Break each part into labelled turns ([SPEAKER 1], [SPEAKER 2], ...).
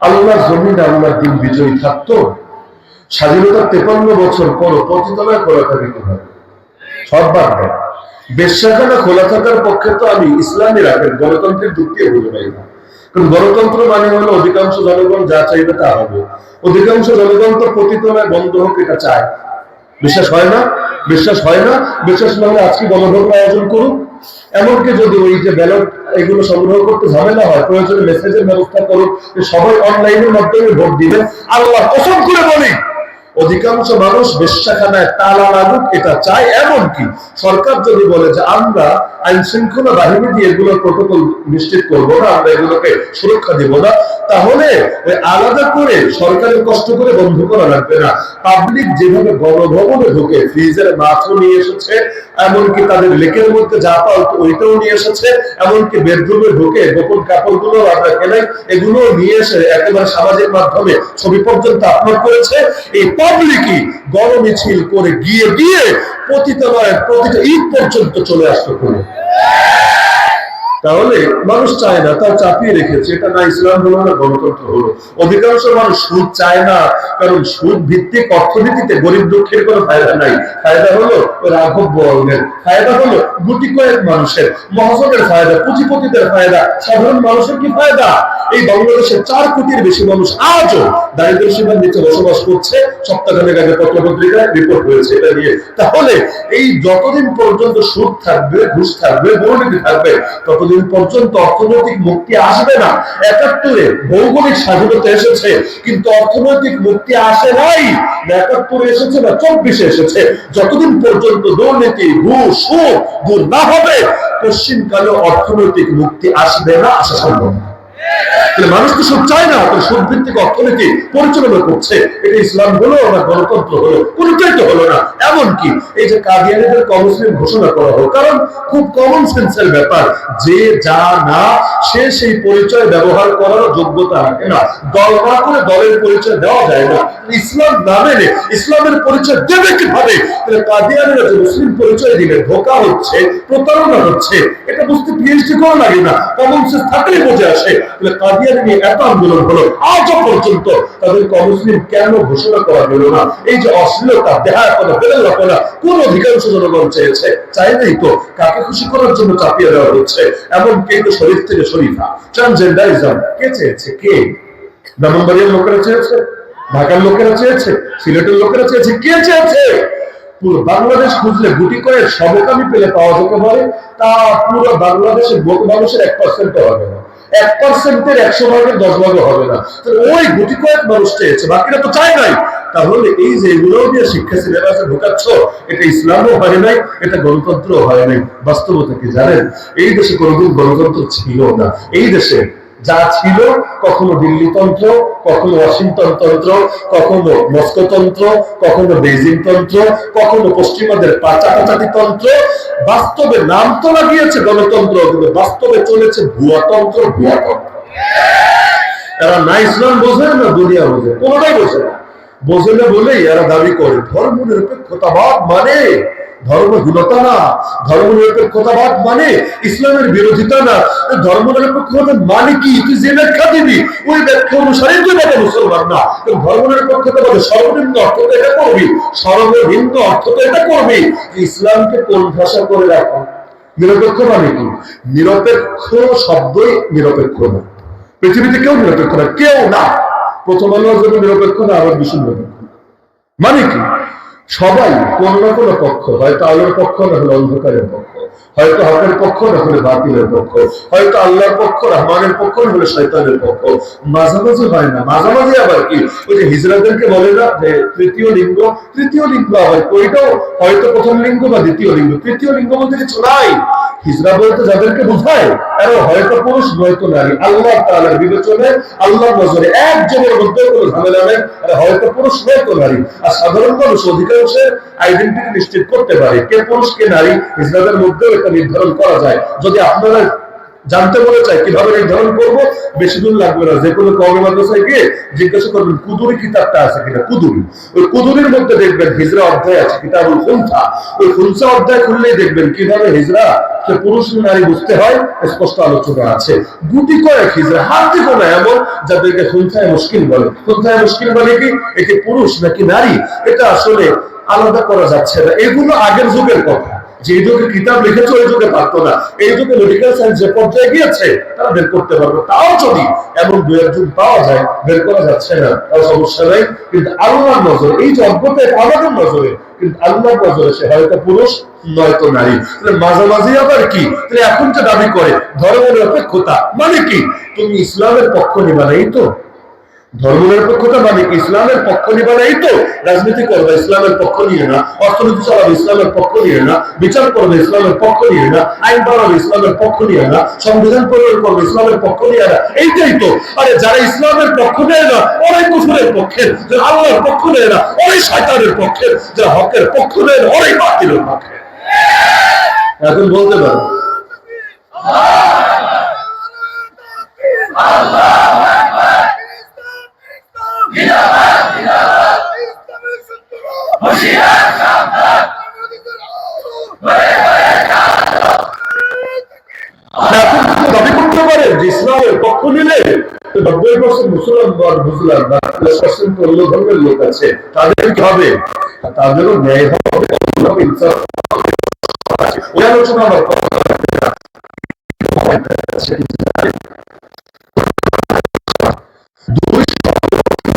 [SPEAKER 1] আল্লাহ জমিন আল্লাহ দিন বিজয়ী থাকতো। স্বাধীনতার তেপান্ন বছর পর পতিতলায় খোলা থাকে কীভাবে সব বেশ্যাখানা খোলা থাকার পক্ষে তো আমি ইসলামী রাখেন গণতন্ত্রের দিক দিয়ে বুঝে পাই না। কারণ গণতন্ত্র মানে হলো অধিকাংশ জনগণ যা চাইবে তা হবে। অধিকাংশ জনগণ তো পতিতলায় বন্ধ হোক এটা চায়। বিশ্বাস হয় না? বিশ্বাস হয় না? বিশ্বাস না হলে আজকে গণভোটের আয়োজন করুন এমনকি যদি ওই যে ব্যালট এগুলো সংগ্রহ করতে ঝামেলা হয়, প্রয়োজনে মেসেজের ব্যবস্থা করুন। সবাই অনলাইনের মাধ্যমে ভোট দিবেন। আল্লাহ পছন্দ করে বলি অধিকাংশ মানুষ বেশ্যাখানায় তালা লাগুক, এটা চায়। এমনকি সরকার যদি বলে যে আমরা আইন শৃঙ্খলা বাহিনী দিয়ে এগুলোর প্রোটোকল নিশ্চিত করব না, আমরা এগুলোকে সুরক্ষা দিব না, তাহলে আলাদা করে সরকারের কষ্ট করে বন্ধ করা লাগবে না। পাবলিক যেভাবে গণভবনে ঢুকে ফ্রিজের মাছও নিয়ে এসেছে, এমনকি তাদের লেকের মধ্যে যা পাও ওইটাও নিয়ে এসেছে, এমনকি বেডরুমে ঢুকে গোপন কাপড়গুলো আমরা কেনাই এগুলো নিয়ে এসে একেবারে সামাজিক মাধ্যমে ছবি পর্যন্ত আপলোড করেছে। এই পাবলিকই গণমিছিল করে গিয়ে গিয়ে পতিতালয়ের প্রতিটা ঈদ পর্যন্ত চলে আসতে করে তাহলে মানুষ চায় না তাও চাপিয়ে রেখেছে। এটা না ইসলাম হলো, না গণতন্ত্র হলো। অধিকাংশ মানুষ সুদ চায় না, কারণ সুদ ভিত্তিক অর্থনীতিতে গরিব দুঃখের কোনো ফায়দা নাই। ফায়দা হলো রাঘব বর্গের ফায়দা হলো গুটি কয়েক মানুষের মহাজনের ফায়দা, পুঁজিপতিদের ফায়দা, সাধারণ মানুষের কি ফায়দা? এই বাংলাদেশের চার কোটির বেশি মানুষ আজও দারিদ্র সীমার নিচে বসবাস করছে। সপ্তাহখানেক আগে পত্র পত্রিকায় রিপোর্ট হয়েছে এটা নিয়ে। তাহলে এই যতদিন পর্যন্ত সুদ থাকবে, ঘুষ থাকবে, দুর্নীতি থাকবে, ততদিন পর্যন্ত অর্থনৈতিক মুক্তি আসবে না। একাত্তরে ভৌগোলিক স্বাধীনতা এসেছে, কিন্তু অর্থনৈতিক মুক্তি আসে নাই। একাত্তরে এসেছে না, চব্বিশে এসেছে। যতদিন পর্যন্ত দুর্নীতি, ঘুষ, সুদ দূর না হবে পশ্চিমকালে অর্থনৈতিক মুক্তি আসবে না আসা সম্ভব না তাহলে মানুষ তো সুদ চায় না, তাহলে সুদ ভিত্তিক অর্থনীতি পরিচালনা করছে। এটা ইসলাম হলো না গণতন্ত্র হলো কোনটাই তো হলো না। এমনকি এই যে কাদিয়ানিদের কর্মসূচি ঘোষণা করা হলো কারণ খুব কমন সেন্সের ব্যাপার, যে যা না, সে সেই পরিচয় ব্যবহার করার যোগ্যতা রাখে না। দল করে দলের পরিচয় দেওয়া যায় না। ইসলাম না মেনে ইসলামের পরিচয় দেবে কীভাবে? তাহলে কাদিয়ানিরা যে মুসলিম পরিচয় দিলে ধোকা হচ্ছে, প্রতারণা হচ্ছে, এটা বুঝতে পিএইচডি করা লাগে না। কমন সেন্স থাকলেই বোঝে আসে। তাহলে কাদিয়ানি নিয়ে এত আন্দোলন হলো, আজও পর্যন্ত তাদের কমুসলিম কেন ঘোষণা করা গেল না? এই যে অশ্লীলতা দেহাপনা বেলাপনা কোন অধিকাংশ জনগণ চেয়েছে? চাই নাই তো কাকে খুশি করার জন্য চাপিয়ে দেওয়া হচ্ছে? এমন কে তো শরীর থেকে শরীফা। ট্রান্সজেন্ডারিজম কে চেয়েছে? কে? ব্রাহ্মণবাড়িয়ার লোকেরা চেয়েছে? ঢাকার লোকেরা চেয়েছে, সিলেটের লোকেরা চেয়েছে, কে চেয়েছে? পুরো বাংলাদেশ খুঁজলে গুটি করে সমকামী পেলে পাওয়া যেতে পারে। তা পুরো বাংলাদেশের মানুষের এক পার্সেন্ট হবে না। এক পার্সেন্টের একশো ভাগের দশ ভাগও হবে না। ওই গুটি কয়েক মানুষ চেয়েছে, বাকিরা তো চায় নাই। তাহলে এই যে এগুলো দিয়ে শিক্ষা সিলেবাসে ঢোকাচ্ছ, এটা ইসলামও হয় নাই, এটা গণতন্ত্র হয় নাই। বাস্তবতা কি জানেন? এই দেশে কোনোদিন গণতন্ত্র ছিল না। এই দেশে যা ছিল, কখনো দিল্লিতন্ত্র কখনো ওয়াশিংটন তন্ত্র, কখনো মস্কো তন্ত্র, কখনো বেজিং তন্ত্র, কখনো পশ্চিমাদের পাচাপাচাটি তন্ত্র। বাস্তবে নাম তো লাগিয়েছে গণতন্ত্র, কিন্তু বাস্তবে চলেছে ভুয়াতন্ত্র ভুয়াতন্ত্র এরা না ইসলাম বোঝে না, দুনিয়া বোঝে। কোনোটাই বোঝে না। বোঝে না বলেই এরা দাবি করে, ধর্ম নিরপেক্ষতাবাদ মানে ধর্মহীনতা না ধর্ম নিরপেক্ষতাবাদ মানে ইসলামের বিরোধিতা না। ধর্ম নিরপেক্ষতা মানে কি? তুই যে ব্যাখ্যা দিবি, ওই ব্যাখ্যা অনুসারে তুই বাবা মুসলমান না। ধর্ম নিরপেক্ষতা বলে সর্বনিম্ন অর্থ তো এটা করবি, সর্বনিম্ন অর্থ তো এটা করবি। ইসলামকে কোন ভাষা করে রাখো। নিরপেক্ষ মানে কি? নিরপেক্ষ শব্দই নিরপেক্ষ না। পৃথিবীতে কেউ নিরপেক্ষ না, কেউ না। প্রথম আলোর জন্য নিরপেক্ষ না, আবার বিশ্ব নিরপেক্ষ মানে কি? সবাই কোন না কোনো পক্ষ, হয়তো আলোর পক্ষ না হলে অন্ধকারের পক্ষ, হয়তো হকের পক্ষ না হলে বাতিলের পক্ষ, হয়তো আল্লাহর পক্ষ, রহমানের পক্ষ না হলে শৈতানের পক্ষ। মাঝামাঝি হয় না, মাঝামাঝি আবার কি? ওই যে হিজরাদেরকে বলে না যে তৃতীয় লিঙ্গ তৃতীয় লিঙ্গ আবার ওইটাও হয়তো প্রথম লিঙ্গ বা দ্বিতীয় লিঙ্গ, তৃতীয় লিঙ্গ বলতে কিছু নাই। হিজরা বলতে যাদেরকে বোঝায় হয়তো পুরুষ, নয়তো নারী। আল্লাহ বিবেচনে আল্লাহ নজরে একজনের মধ্যে কোনো ঝামেলা নেই হয়তো পুরুষ, নয়তো নারী। আর সাধারণ মানুষ অধিকাংশের আইডেন্টিটি নিশ্চিত করতে পারে, কে পুরুষ, কে নারী। হিজরাদের মধ্যেও এটা নির্ধারণ করা যায়। যদি আপনারা জানতে মনে চায় কীভাবে নির্ধারণ করব? বেশি দূর লাগবে না। যে কোনো কর্ম মাদ্রাসায় গিয়ে জিজ্ঞাসা করবেন, কুদুরি কিতাবটা আছে কিনা? কুদুরি। ওই কুদুরির মধ্যে দেখবেন হিজরা অধ্যায় আছে, কিতাবুল খুনসা। ওই খুনসা অধ্যায় খুললেই দেখবেন কীভাবে হিজরা পুরুষ নারী বুঝতে হয়? স্পষ্ট আলোচনা আছে। গুটি কয়েক হিজরা, হাতে কোনো এমন, যাদেরকে খুনসায় মুশকিল বলে। খুনসায় মুশকিল বলে কি? একে পুরুষ নাকি নারী? এটা আসলে আলাদা করা যাচ্ছে না। এগুলো আগের যুগের কথা। যে যুগে কিতাব লিখেছে, ওই যুগে পারতো না। এই যুগে মেডিকেল সায়েন্স যে পর্যায়ে গিয়েছে, তারা বের করতে পারবে। তাও যদি এমন দু একজন পাওয়া যায়, বের করা যাচ্ছে না। তাও সমস্যা নাই। কিন্তু নজরে, এই আমাদের নজরে, কিন্তু আল্লাহর নজরে সে হয়তো পুরুষ নয়তো নারী। তাহলে মাঝামাঝি আবার কি? তাহলে এখন যে দাবি করে, ধর্মের অপেক্ষতা মানে কি? তুমি ইসলামের পক্ষ নিবা না এই তো? ধর্মনিরপেক্ষতা মানে কি? ইসলামের পক্ষ নিবে না এই তো রাজনীতি করবে, ইসলামের পক্ষ নিয়ে না, অর্থনীতি চালাবে, ইসলামের পক্ষ নিয়ে না, বিচার করবে, ইসলামের পক্ষ নিয়ে না, আইন বাড়াবে ইসলামের পক্ষ নিয়ে না, সংবিধান প্রয়োগ করবে, ইসলামের পক্ষ নিয়ে না, এইটাই তো। আরে যারা ইসলামের পক্ষ নেয় না, ওরাই কুফুরের পক্ষে যারা আল্লাহর পক্ষ নেয় না, ওরাই শয়তানের পক্ষে যারা হকের পক্ষ নেয় না, ওরাই বাতিলের পক্ষে এখন বলতে পারো। কিন্তু দাবি করতে পারেন যে ইসলামের পক্ষ নিলে নব্বই পার্সেন্ট মুসলমান বা বুঝলাম বা দশ পার্সেন্ট অন্য ধর্মের লোক আছে তাদের কি হবে তাদেরও ন্যায় হবে। ওই আলোচনা আমার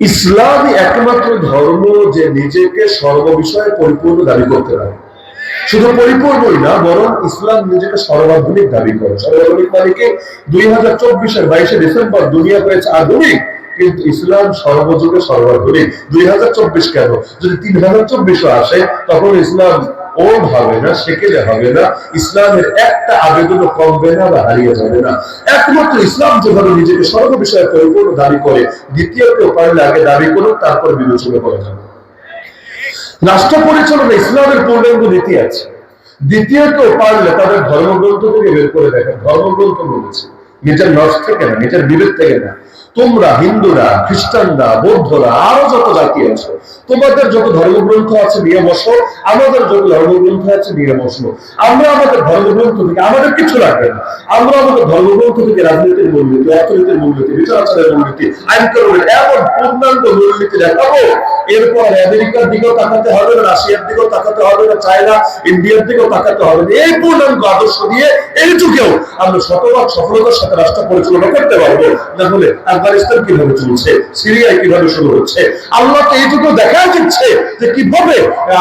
[SPEAKER 1] ইসলামই একমাত্র ধর্ম যে নিজেকে সর্ববিষয়ে পরিপূর্ণ দাবি করতে পারে। শুধু পরিপূর্ণই না, বরং ইসলাম নিজেকে সর্বাধুনিক দাবি করে। সর্বাধুনিক মানে কি? দুই হাজার চব্বিশের বাইশে ডিসেম্বর দুনিয়া হয়েছে আধুনিক, কিন্তু ইসলাম সর্বযুগে সর্বাধুনিক। দুই হাজার চব্বিশ কেন? যদি তিন হাজার চব্বিশও আসে, তখন ইসলাম ও হবে না, সেকেলে হবে না, ইসলামের একটা আবেদনও কমবে না বা হারিয়ে যাবে না। একমাত্র ইসলাম যেভাবে নিজেকে সর্ববিষয়ে পরিপূর্ণ দাবি করে দ্বিতীয় কেউ পারলে আগে দাবি তারপর বিবেচনা করা যাবে। রাষ্ট্র পরিচালনা ইসলামের পূর্ণাঙ্গ নীতি আছে। দ্বিতীয়ত পারলে তাদের ধর্মগ্রন্থ থেকে বের করে দেখেন ধর্মগ্রন্থ বলেছে। নিজের নস থেকে না, নিজের বিবেক থেকে না। তোমরা হিন্দুরা, খ্রিস্টানরা, বৌদ্ধরা, আরও যত জাতি আছে, তোমাদের যত ধর্মগ্রন্থ আছে নিয়ে বসো, আমাদের যত ধর্মগ্রন্থ আছে নিয়ে বসো। আমরা আমাদের ধর্মগ্রন্থ থেকে আমাদের কিছু লাগবে না। আমরা আমাদের ধর্মগ্রন্থ থেকে রাজনীতির মূলনীতি, অর্থনীতির মূলনীতি বিচার আচারের মূলনীতি আইন কানুনের এমন পূর্ণাঙ্গ মূলনীতি দেখাবো। এরপর আমেরিকার দিকেও তাকাতে হবে না, রাশিয়ার দিকেও তাকাতে হবে না, চায়না, ইন্ডিয়ার দিকেও তাকাতে হবে না। এই পূর্ণাঙ্গ আদর্শ দিয়ে এই যুগেও আমরা শতভাগ সফলতার সাথে রাষ্ট্র পরিচালনা করতে পারব। না হলে আফগানিস্তান কীভাবে চলছে, সিরিয়ায় কীভাবে শুরু হচ্ছে আল্লাহ তো এইটুকু দেখা দিচ্ছে যে কীভাবে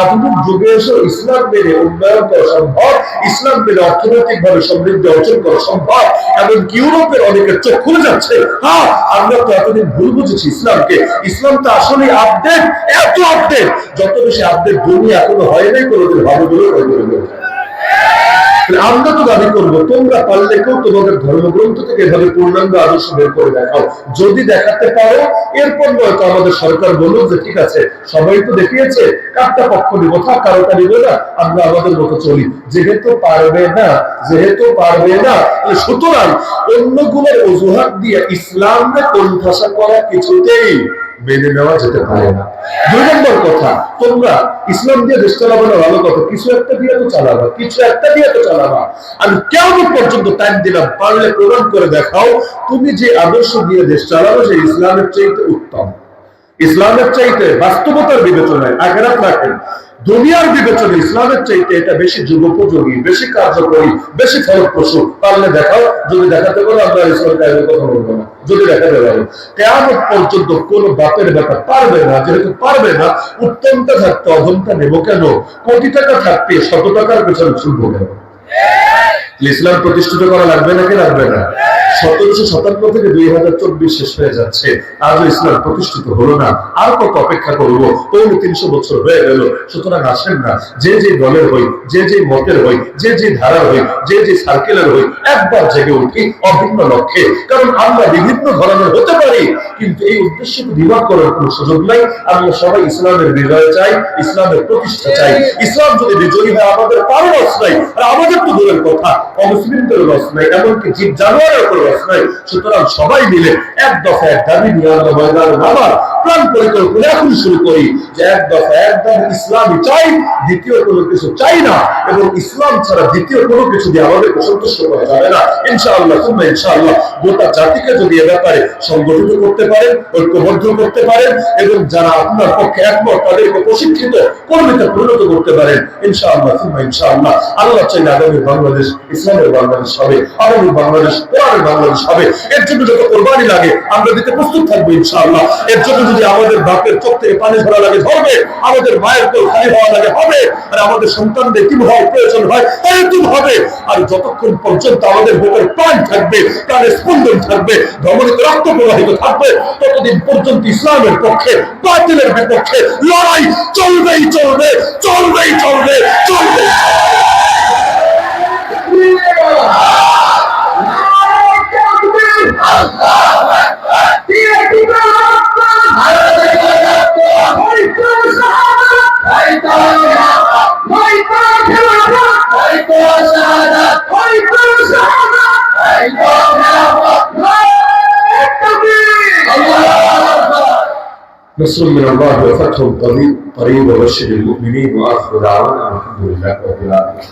[SPEAKER 1] আধুনিক যুগে এসে ইসলাম মেনে উন্নয়ন করা সম্ভব, ইসলাম মেনে অর্থনৈতিক ভাবে সমৃদ্ধি অর্জন করা সম্ভব এবং ইউরোপের অনেকের চোখ খুলে যাচ্ছে। হ্যাঁ আমরা তো এতদিন ভুল বুঝেছি ইসলামকে। ইসলাম তো আসলে আপডেট এত আপডেট যত বেশি আপডেট দুনিয়া এখনও হয় নাই, কোনোদিন হবে বলে আমরা তো দাবি করব, তোমরা পারলে কেউ তোমাদের ধর্মগ্রন্থ থেকে এভাবে পূর্ণাঙ্গ আদর্শ বের করে দেখাও। যদি দেখাতে পারো, এরপর নয়তো আমাদের সরকার বলুক যে, ঠিক আছে, সবাই তো দেখিয়েছে, কারটা পক্ষ নিব, থাক, কারোটা নিব না, আমরা আমাদের মতো চলি। যেহেতু পারবে না, যেহেতু পারবে না সুতরাং অন্যগুলোর অজুহাত দিয়ে ইসলামে কোণঠাসা করা কিছুতেই মেনে নেওয়া যেতে পারে না। দুই নম্বর কথা, তোমরা ইসলাম দিয়ে দেশ চালাবো না ভালো কথা। কিছু একটা দিয়ে তো চালাবা, কিছু একটা দিয়ে তো চালাবা। আমি কেমন পর্যন্ত টাইম দিলাম, পারলে প্রমাণ করে দেখাও, তুমি যে আদর্শ দিয়ে দেশ চালাবো সেই ইসলামের চাইতে উত্তম। ইসলামের চাইতে বাস্তবতার বিবেচনায় আখেরাত রাখেন। দুনিয়ার বিবেচনে ইসলামের চাইতে এটা বেশি যুগোপযোগী, বেশি কার্যকরী, বেশি ফলপ্রসূ, পারলে দেখাও, যদি দেখাতে পারো আমরা ইসলাম কায়দের কথা বলব না। যদি দেখাতে পারো। কেমন পর্যন্ত কোন বাপের ব্যাপার পারবে না, যেহেতু পারবে না উত্তমটা থাকতে অধমটা নেব কেন? কোটি টাকা থাকতে শত টাকার পেছনে শুনব কেন? ইসলাম প্রতিষ্ঠিত করা লাগবে নাকি লাগবে না? সতেরোশো সাতান্ন থেকে দুই হাজার চব্বিশ শেষ হয়ে যাচ্ছে। আজও ইসলাম প্রতিষ্ঠিত হলো না। আর কত অপেক্ষা করব? পৌনে তিনশো বছর হয়ে গেল। সুতরাং আসেন না। যে যে দলের হই, যে যে মতের হই, যে যে ধারার হই, যে যে সার্কেলের হই, একবার জেগে উঠি অভিন্ন লক্ষ্যে। কারণ আমরা বিভিন্ন ধরনের হতে পারি, কিন্তু এই উদ্দেশ্যে বিভাগ করার কোনো সুযোগ নাই। আমরা সবাই ইসলামের বিজয় চাই, ইসলামের প্রতিষ্ঠা চাই। ইসলাম যদি বিজয়ী হয়, আমাদের রস নাই। আর আমাদের তো দূরের কথা। অমুসলিমদের রস নাই, এমনকি জীব জানোয়ারের উপর রস নাই। সুতরাং সবাই মিলে এক দফা এক দাবি নিয়ে ময়দানে নামার। প্রাণ পরিকল্পনা এখন শুরু করি যে এক দফা এক দাবি ইসলামই চাই, দ্বিতীয় কোনো কিছু চাই না এবং ইসলাম ছাড়া দ্বিতীয় কোনো কিছু দিয়ে আমাদেরকে সন্তুষ্ট করা যাবে না। ইনশাআল্লাহ তোমরা ইনশাআল্লাহ, গোটা জাতিকে যদি এ ব্যাপারে সংগঠিত করতে পারেন, ঐক্যবদ্ধ করতে পারেন এবং যারা আপনার পক্ষে একমত তাদেরকে প্রশিক্ষিত, কর্মীতে পরিণত করতে পারেন, ইনশাআল্লাহ তোমরা ইনশাআল্লাহ, আল্লাহ চাইলে আগামী বাংলাদেশ, ইসলামের বাংলাদেশ হবে, আগামী বাংলাদেশ, কোরআনের বাংলাদেশ হবে। এর জন্য যত কোরবানি লাগে, আমরা দিতে প্রস্তুত থাকব ইনশাআল্লাহ। এর জন্য যদি আমাদের বাপের চোখ থেকে পানি ধরা লাগে, ধরবে। আমাদের মায়ের কেউ খালি হওয়া লাগে, হবে। আর আমাদের সন্তানদের কি প্রয়োজন হয় এরকম হবে। আর যতক্ষণ পর্যন্ত আমাদের বুকের প্রাণ থাকবে প্রাণের স্পন্দন থাকবে, ধমনিত রক্ত প্রবাহিত থাকবে, ততদিন পর্যন্ত ইসলামের পক্ষে, বাতিলের বিপক্ষে লড়াই চলবেই চলবে চলবেই চলবে চলবে। نصر من الله وفتح قريب قريب وبشر المؤمنين واخر دعوانا الحمد لله رب العالمين.